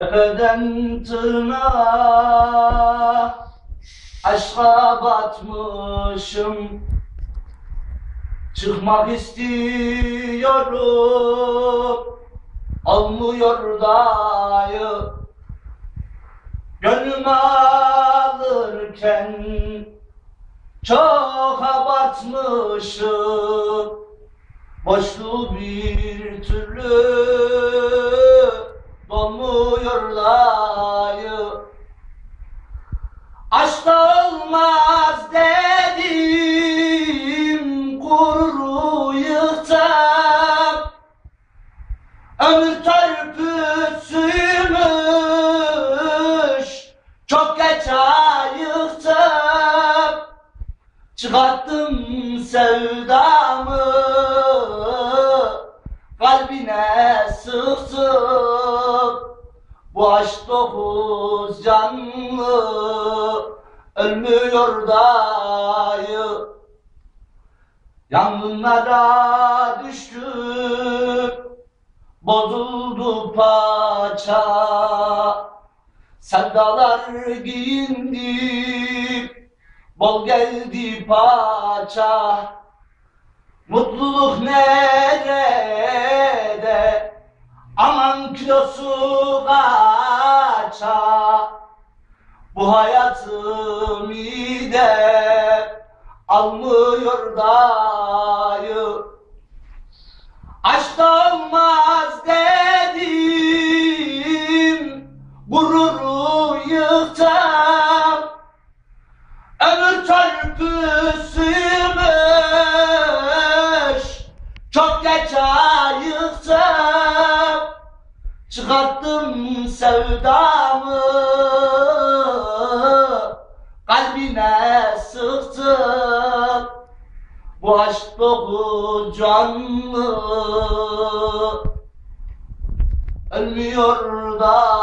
Tepeden tırnağa aşka batmışım. Çıkmak istiyorum Olmuyor dayı. Gönlüm alırken Çok abartmışım. Boşluğu bir türlü dolmuyor dayı Aşkta olmaz dedim gururu yıktım Ömür törpüsüymüş çok geç ayıktım Çıkarttım sevdamı kalbine sıktım Bu aşk dokuz canlı ölmüyor dayı. Yangınlara düştüm bozuldu paça. Sevdalar giyindim Bol geldi paça. Mutluluk nerede Aman kilosu kaça Bu hayatım ide Almıyor dayı Çıkarttım sevdamı. Kalbine sıktım Bu aşk dolu canlı. Ölmüyor da